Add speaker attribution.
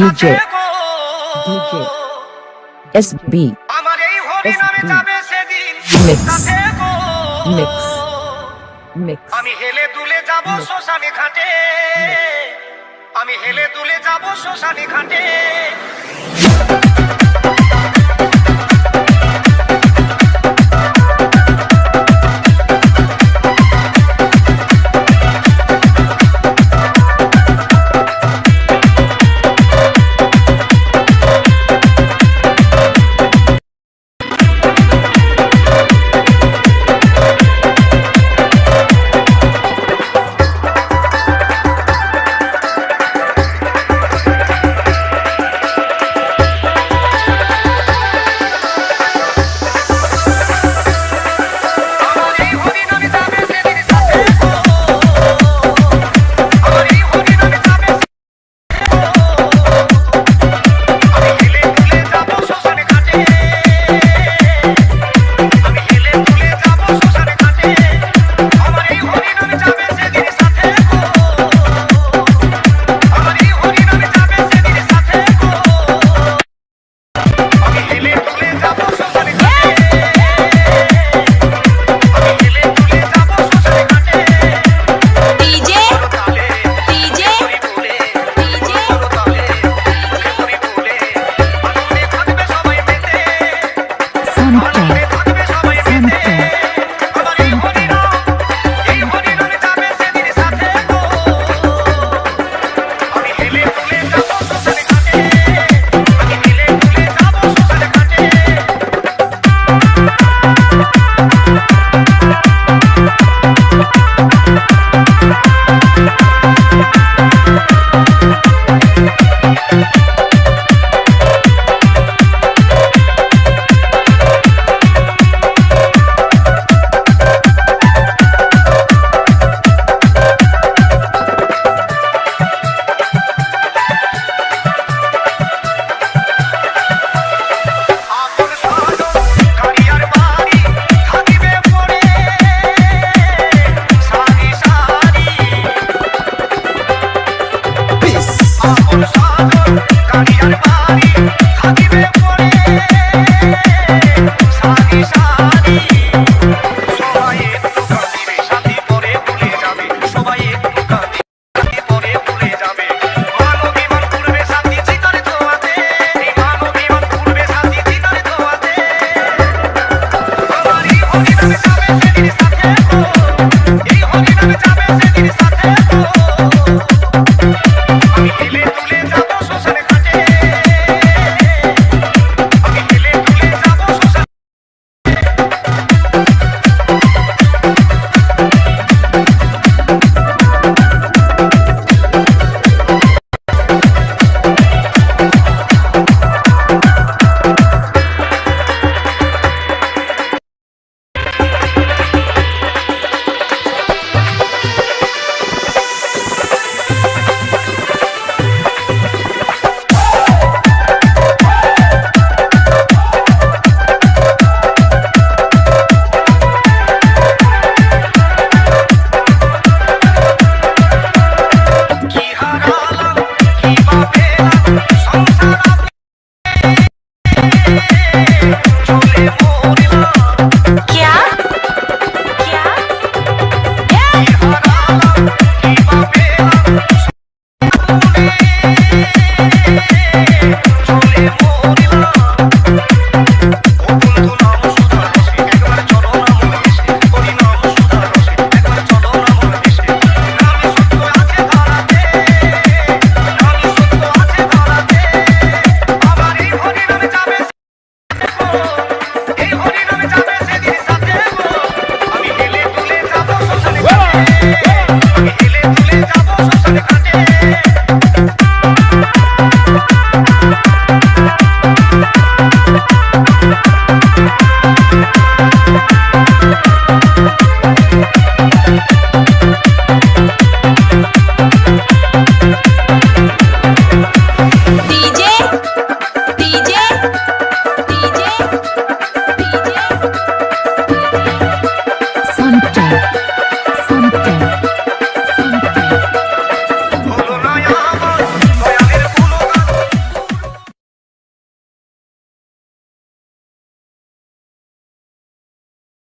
Speaker 1: DJ DJ SB
Speaker 2: আমার এই হরি নামে
Speaker 1: SB
Speaker 2: যাবে সেদিন
Speaker 1: Mix। Mix Mix
Speaker 2: আমি হেলে দুলে যাব. শ্মশানে ঘাটে আমি হেলে দুলে যাব শ্মশানে ঘাটে Thank you.